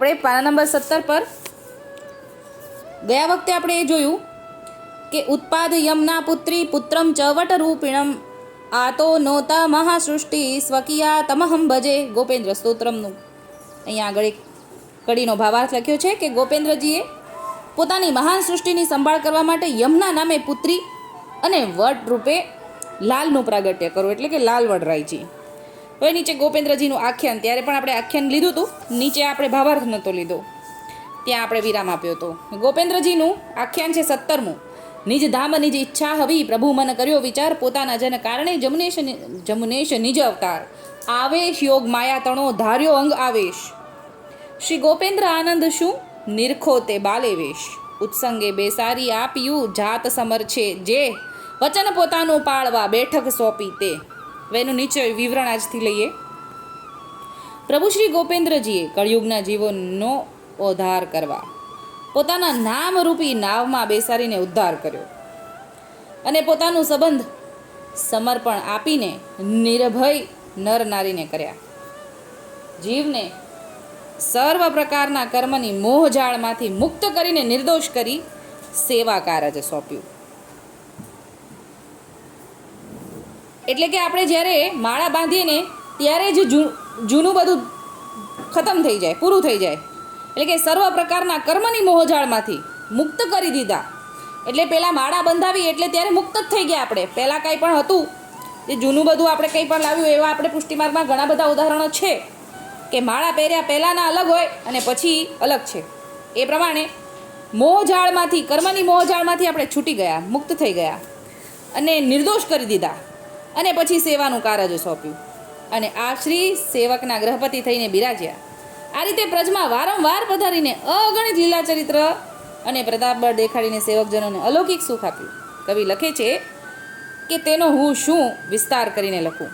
આપણે પાના નંબર સત્તર પર ગયા વખતે આપણે એ જોયું કે ઉત્પાદ યમના પુત્રી પુત્રમ ચવટ રૂપિણમ, આતો નોતા મહાસૃષ્ટિ સ્વકીયા તમહમ ભજે. ગોપેન્દ્ર સ્તોત્રમનું. અહીંયા આગળ એક કડીનો ભાવાર્થ લખ્યો છે કે ગોપેન્દ્રજીએ પોતાની મહાન સૃષ્ટિની સંભાળ કરવા માટે યમના નામે પુત્રી અને વટ રૂપે લાલનું પ્રાગટ્ય કરવું એટલે કે લાલ વડરાયજી. હવે નીચે ગોપેન્દ્રજીનું આખ્યાન, ત્યારે પણ આપણે આખ્યાન લીધું હતું, નીચે આપણે ભાવાર્થ નહોતો લીધો. ત્યાં આપણે વિરામ આપ્યો હતો. ગોપેન્દ્રજીનું આખ્યાન છે સત્તરમું. નિજ ધામ, નિજ ઈચ્છા હવી, પ્રભુ મન કર્યો વિચાર, પોતાના જન કારણે જમનેશ જમનેશ નિજ અવતાર. આવેશ યોગ માયા તણો, ધાર્યો અંગ આવેશ. શ્રી ગોપેન્દ્ર આનંદ શું? નિરખો તે બાલેવેશ. ઉત્સંગે બેસારી આપ્યું જાત સમર છે જે, વચન પોતાનું પાળવા બેઠક સોંપી તે. હવે એનું નીચે વિવરણ આજથી લઈએ. પ્રભુ શ્રી ગોપેન્દ્રજીએ કળિયુગના જીવનનો ઉદ્ધાર કરવા પોતાના નામરૂપી નાવમાં બેસાડીને ઉદ્ધાર કર્યો અને પોતાનું સંબંધ સમર્પણ આપીને નિર્ભય નર નારીને કર્યા. જીવને સર્વ પ્રકારના કર્મની મોહજાળમાંથી મુક્ત કરીને નિર્દોષ કરી સેવા કારજ સોંપ્યું. એટલે કે આપણે જ્યારે માળા બાંધીએ ને ત્યારે જ જૂનું બધું ખતમ થઈ જાય, પૂરું થઈ જાય. એટલે કે સર્વ પ્રકારના કર્મની મોહજાળમાંથી મુક્ત કરી દીધા. એટલે પહેલાં માળા બંધાવી એટલે ત્યારે મુક્ત જ થઈ ગયા આપણે. પહેલાં કંઈ પણ હતું. જે જૂનું બધું આપણે કંઈ પણ લાવ્યું એવા આપણે પુષ્ટિમાર્ગમાં ઘણા બધા ઉદાહરણો છે. કે માળા પહેર્યા પહેલાંના અલગ હોય અને પછી અલગ છે. એ પ્રમાણે મોહજાળમાંથી, કર્મની મોહજાળમાંથી આપણે છૂટી ગયા, મુક્ત થઈ ગયા. અને નિર્દોષ કરી દીધા. અને પછી સેવાનું કારજ સોંપ્યું. અને આ શ્રી સેવકના ગ્રહપતિ થઈને બિરાજ્યા. આ રીતે પ્રજમાં વારંવાર પધારીને અગણિત લીલા ચરિત્ર અને પ્રતાપબળ દેખાડીને સેવકજનોને અલૌકિક સુખ આપ્યું. કવિ લખે છે કે તેનો હું શું વિસ્તાર કરીને લખું?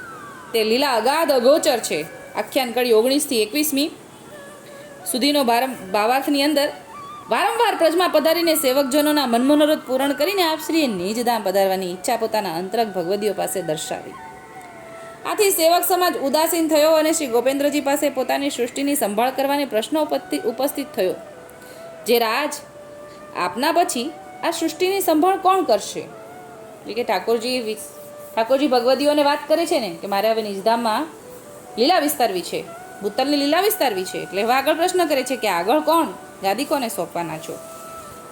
તે લીલા અગાધ અગોચર છે. આખ્યાન કડી ઓગણીસથી એકવીસમી સુધીનો ભાર ભાવાર્થની અંદર વારંવાર પ્રજમાં પધારીને સેવકજનોના મનમનોરથ પૂરણ કરીને આપશ્રીએ નિજધામ પધારવાની ઈચ્છા પોતાના અંતરક ભગવદીઓ પાસે દર્શાવી. આથી સેવક સમાજ ઉદાસીન થયો અને શ્રી ગોપેન્દ્રજી પાસે પોતાની સૃષ્ટિની સંભાળ કરવાની પ્રશ્ન ઉપસ્થિત થયો. જે રાજ આપના પછી આ સૃષ્ટિની સંભાળ કોણ કરશે? એટલે કે ઠાકોરજી ઠાકોરજી ભગવદીઓને વાત કરે છે ને કે મારે હવે નિજધામમાં લીલા વિસ્તારવી છે. ભૂતલની લીલા વિસ્તારવી છે. એટલે હવે આગળ પ્રશ્ન કરે છે કે આગળ કોણ? ગાદી કોને સોંપવાના છો?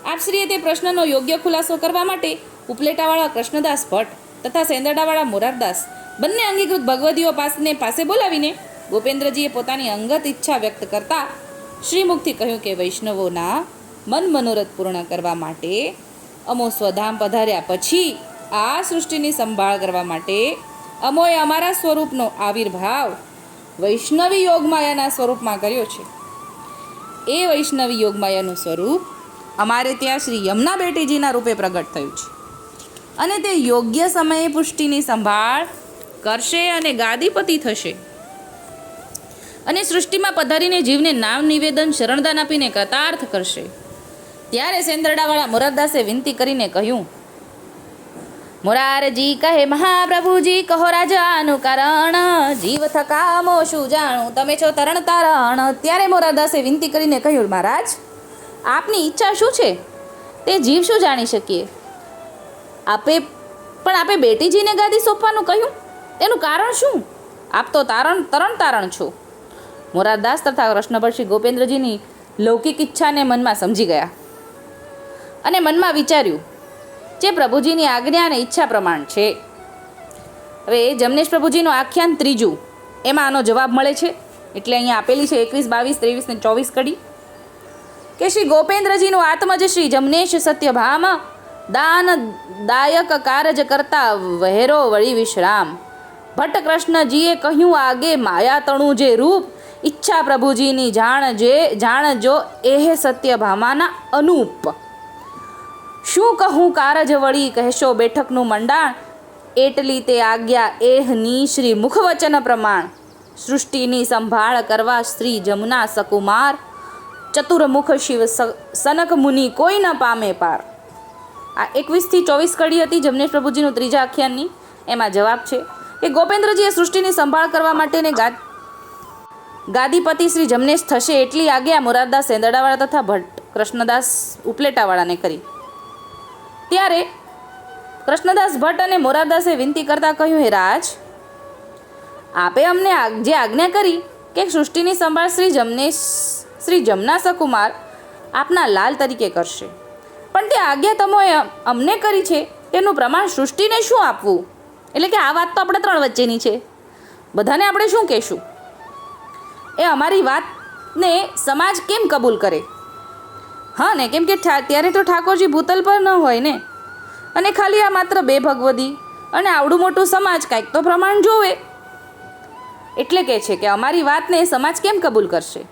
આપશ્રીએ તે પ્રશ્નનો યોગ્ય ખુલાસો કરવા માટે ઉપલેટાવાળા કૃષ્ણદાસ ભટ્ટ તથા સેંદરડાવાળા મોરારદાસ બંને અંગીકૃત ભગવદીઓ પાસને પાસે બોલાવીને ગોપેન્દ્રજીએ પોતાની અંગત ઈચ્છા વ્યક્ત કરતા શ્રીમુખથી કહ્યું કે વૈષ્ણવોના મન મનોરથ પૂર્ણ કરવા માટે અમો સ્વધામ પધાર્યા પછી આ સૃષ્ટિની સંભાળ કરવા માટે અમોએ અમારા સ્વરૂપનો આવિર્ભાવ વૈષ્ણવી યોગમાયાના સ્વરૂપમાં કર્યો છે. એ વૈષ્ણવી યોગમાયાનું સ્વરૂપ અમારે ત્યાં શ્રી યમુના બેટીજીના રૂપે પ્રગટ થયું છે. અને તે યોગ્ય સમયે પુષ્ટિની સંભાળ કરશે અને ગાદીપતિ થશે. અને સૃષ્ટિમાં પધારીને જીવને નામ નિવેદન, શરણદાન આપીને કૃતાર્થ કરશે. ત્યારે સેંદરડાવાળા મુરદાસે વિનંતી કરીને કહ્યું મોરારજી કહે, મહાપ્રભુજી, કહો રાજાનું કારણ. જીવ થકામો શું જાણું. તમે છો તરણ તારણ. ત્યારે મોરારદાસે વિનંતી કરીને કહ્યું, મહારાજ, આપની ઈચ્છા શું છે? તે જીવ શું જાણી શકીએ? આપે, પણ આપે બેટીજીને ગાદી સોંપવાનું કહ્યું? તેનું કારણ શું? આપ તો તારણ, તરણ તારણ છો. મોરારદાસ તથા કૃષ્ણભટ્ટ ગોપેન્દ્રજીની લૌકિક ઈચ્છાને મનમાં સમજી ગયા અને મનમાં વિચાર્યું જે પ્રભુજીની આજ્ઞા અને ઈચ્છા પ્રમાણ છે. હવે જમનેશ પ્રભુજીનું આખ્યાન ત્રીજું. એમાં આનો જવાબ મળે છે. એટલે અહીંયા આપેલી છે એકવીસ, બાવીસ, ત્રેવીસ ને ચોવીસ કડી. કે શ્રી ગોપેન્દ્રજીનું આત્મજ શ્રી જમનેશ સત્યભામ દાન દાયક કારજ કરતા વહેરો વળી વિશ્રામ. ભટ્ટ કૃષ્ણજીએ કહ્યું, આગે માયાતણું જે રૂપ, ઈચ્છા પ્રભુજીની જાણ જે જાણજો એહ સત્યભામાના અનુપ. શું કહું કારજ વળી કહેશો બેઠકનું મંડાણ? એટલી તે આજ્ઞા એહની શ્રી મુખવચન પ્રમાણ. સૃષ્ટિની સંભાળ કરવા શ્રી જમુના સકુમાર. ચતુર્મુખ શિવ સનક મુનિ કોઈ ન પામે પાર. આ એકવીસથી ચોવીસ કડી હતી જમનેશ પ્રભુજીનું ત્રીજા આખ્યાનની. એમાં જવાબ છે કે ગોપેન્દ્રજીએ સૃષ્ટિની સંભાળ કરવા માટેને ગા, ગાદીપતિ શ્રી જમનેશ થશે એટલી આજ્ઞા મોરારદાસ સેંદડાવાળા તથા ભટ્ટ કૃષ્ણદાસ ઉપલેટાવાળાને કરી. ત્યારે કૃષ્ણદાસ ભટ્ટ અને મોરારદાસે વિનંતી કરતા કહ્યું, હે રાજ, આપે અમને જે આજ્ઞા કરી કે સૃષ્ટિની સંભાળ શ્રી જમનેશ, શ્રી જમનાસ કુમાર આપના લાલ તરીકે કરશે. પણ તે આજ્ઞા તમોએ અમને કરી છે, તેનું પ્રમાણ સૃષ્ટિને શું આપવું? એટલે કે આ વાત તો આપણે ત્રણ વચ્ચેની છે. બધાને આપણે શું કહેશું? એ અમારી વાતને સમાજ કેમ કબૂલ કરે? હા ને, કેમ કે ત્યારે તો ઠાકોરજી ભૂતલ પર ન હોય ને. અને ખાલી આ માત્ર બે ભગવદી અને આવડું મોટું સમાજ કાંઈક તો પ્રમાણ જોવે. એટલે કે છે કે અમારી વાતને સમાજ કેમ કબૂલ કરશે?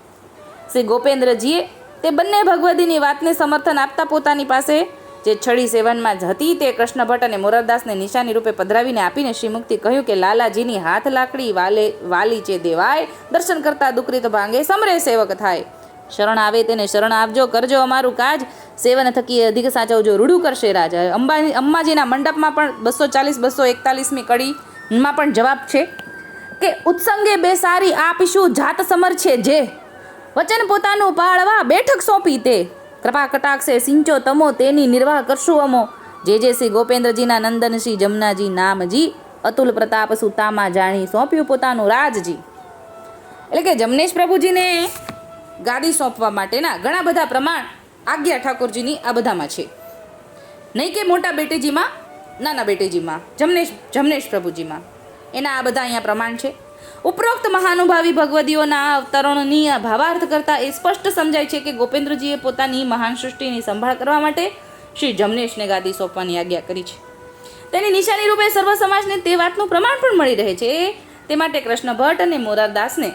શ્રી ગોપેન્દ્રજીએ તે બંને ભગવદીની વાતને સમર્થન આપતા પોતાની પાસે જે છડી સેવનમાં જ હતી તે કૃષ્ણ ભટ્ટ અને મોરારદાસને નિશાની રૂપે પધરાવીને આપીને શ્રીમુક્તિ કહ્યું કે, લાલાજીની હાથ લાકડી વાલે, વાલી છે દેવાય, દર્શન કરતા દુકરી તો ભાંગે સમરે સેવક થાય. શરણ આવે તેને શરણ આપજો, કરજો અમારું કાજ. સેવન થકી અધિક સાચવજો, રૂડું કરશે રાજા. અંબાજી અંબાજીના મંડપમાં પણ બસો ચાલીસ, બસો એકતાલીસમી કડીમાં પણ જવાબ છે કે, ઉત્સંગે બેસારી આપીશું જાત સમર છે જે. વચન પોતાનું પાળવા બેઠક સોંપી તે. કૃપા કટાક્ષે સિંચો તમો, તેની નિર્વાહ કરશું અમો. જે જે શ્રી ગોપેન્દ્રજીના નંદન, શ્રી જમનાજી નામજી. અતુલ પ્રતાપ સુતામાં જાણી સોંપ્યું પોતાનું રાજજી. એટલે કે જમનેશ પ્રભુજીને ગાદી સોંપવા માટેના ઘણા બધા પ્રમાણ આજ્ઞા ઠાકોરજીની આ બધામાં છે. નહીં કે મોટા બેટેજીમાં, નાના બેટેજીમાં, જમનેશ જમનેશ પ્રભુજીમાં. એના આ બધા અહીંયા પ્રમાણ છે. ઉપરોક્ત મહાનુભાવી ભગવદીઓના અવતરણોની ભાવાર્થ કરતાં એ સ્પષ્ટ સમજાય છે કે ગોપેન્દ્રજીએ પોતાની મહાન સૃષ્ટિની સંભાળ કરવા માટે શ્રી જમનેશને ગાદી સોંપવાની આજ્ઞા કરી છે. તેની નિશાની રૂપે સર્વ સમાજને તે વાતનું પ્રમાણ પણ મળી રહે છે. તે માટે કૃષ્ણ ભટ્ટ અને મોરારદાસને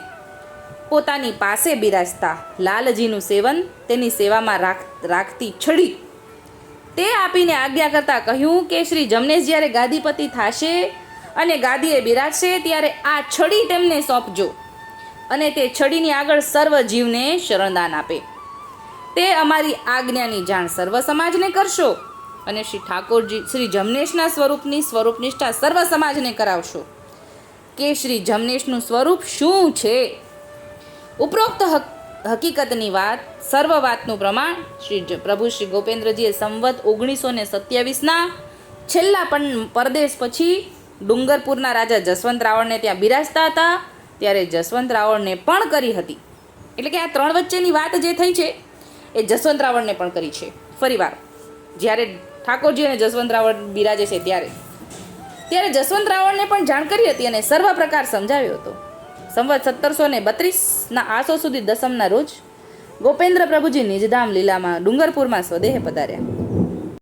પોતાની પાસે બિરાજતા. લાલજીનું સેવન તેની સેવામાં રાખ, રાખતી છડી. તે આપીને આજ્ઞા કરતાં કહ્યું કે શ્રી જમનેશ જ્યારે ગાદીપતિ થશે અને ગાદીએ બિરાજશે ત્યારે આ છડી તેમને સોંપજો અને તે છડીની આગળ સર્વ જીવને શરણદાન આપે. તે અમારી આજ્ઞાની જાણ સર્વ સમાજને કરશો અને શ્રી ઠાકોરજી, શ્રી જમનેશના સ્વરૂપની સ્વરૂપ નિષ્ઠા સર્વ સમાજને કરાવશો. કે શ્રી જમનેશનું સ્વરૂપ શું છે? ઉપરોક્ત હક, હકીકતની વાત, સર્વ વાતનું પ્રમાણ શ્રી પ્રભુ શ્રી ગોપેન્દ્રજીએ સંવત ઓગણીસો ને સત્યાવીસના છેલ્લા પણ પરદેશ પછી ડુંગરપુરના રાજા જસવંત રાવળને ત્યાં બિરાજતા હતા. ત્યારે જસવંત રાવળને પણ કરી હતી. એટલે કે આ ત્રણ વચ્ચેની વાત જે થઈ છે, એ જસવંત રાવળને પણ કરી છે. ફરીવાર જ્યારે ઠાકોરજી અને જસવંત રાવળ બિરાજે છે ત્યારે. ત્યારે જસવંત રાવળને પણ જાણ કરી હતી અને સર્વ પ્રકાર સમજાવ્યો હતો. સંવત સત્તરસો ને બત્રીસના આસો સુધી દસમના રોજ ગોપેન્દ્ર પ્રભુજી નિજધામ લીલામાં ડુંગરપુરમાં સ્વદેહ પધાર્યા.